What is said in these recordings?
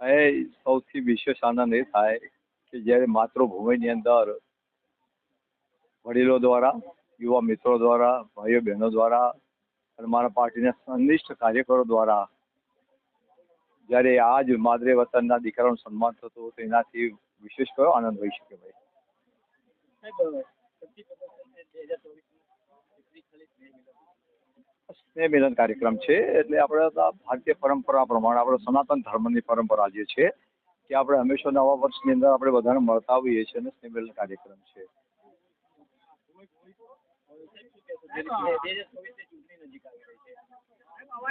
એ સૌથી વિશેષ આનંદ એ થાય કે જ્યારે માતૃભૂમિની અંદર વડીલો દ્વારા, યુવા મિત્રો દ્વારા, ભાઈઓ બહેનો દ્વારા અને મારા પાર્ટીના સંનિષ્ઠ કાર્યકરો દ્વારા જ્યારે આ જ માદરે વતનના દીકરાનું સન્માન થતું તો એનાથી વિશેષ કયો આનંદ હોઈ શકે ભાઈ? મિલન કાર્યક્રમ છે. એટલે આપણે ભારતીય પરંપરા પ્રમાણે, આપણે સનાતન ધર્મની પરંપરા જે છે, કે આપણે હંમેશા નવા વર્ષની અંદર આપણે બધાને મળતા આવીએ છીએ અને સ્નેહ કાર્યક્રમ છે.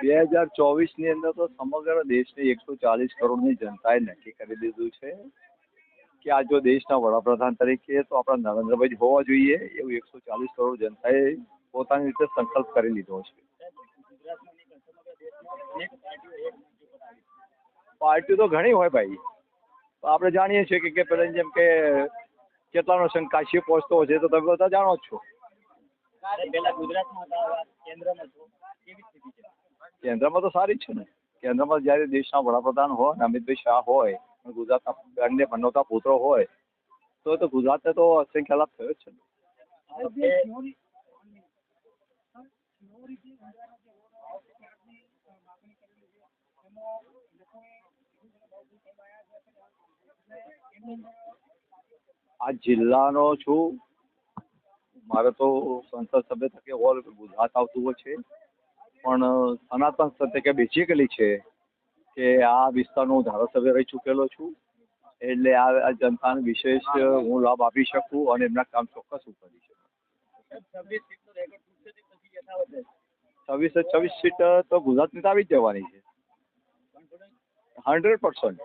બે હજાર ચોવીસની અંદર તો સમગ્ર દેશની એકસો ચાલીસ કરોડની જનતાએ નક્કી કરી દીધું છે કે આ જો દેશના વડાપ્રધાન તરીકે તો આપણા નરેન્દ્રભાઈ હોવા જોઈએ, એવું એકસો ચાલીસ કરોડ જનતાએ પોતાની રીતે સંકલ્પ કરી લીધો છે. પાર્ટી તો ઘણી હોય ભાઈ. આપણે જાણીએ છીએ કે- કે પેલા જેમ કે કેટલાનો સંઘ કાશી પહોંચતો છે તો તમે બધા જાણો જ છો. પેલા ગુજરાતમાં હતા કેન્દ્રમાં તો સારી જ છે ને. કેન્દ્રમાં જ્યારે દેશના વડાપ્રધાન હોય અમિતભાઈ શાહ હોય અને ગુજરાતના બંને બનવતા પુત્રો હોય તો તો ગુજરાતને તો અસંખ્ય લાભ થયો જ છે ને. આ જિલ્લાનો છું. મારે તો સંસદ સભ્ય તરીકે ઓલ ગુજરાત આવતું હોય છે. પણ સનાતન તરીકે બેઝિકલી છે કે આ વિસ્તારનો હું ધારાસભ્ય રહી ચૂકેલો છું. એટલે આ જનતાને વિશેષ હું લાભ આપી શકું અને એમના કામ ચોક્કસ હું કરી શકું. છવ્વીસે છવ્વીસ સીટ તો ગુજરાતની તો આવી જ જવાની છે. hundred percent.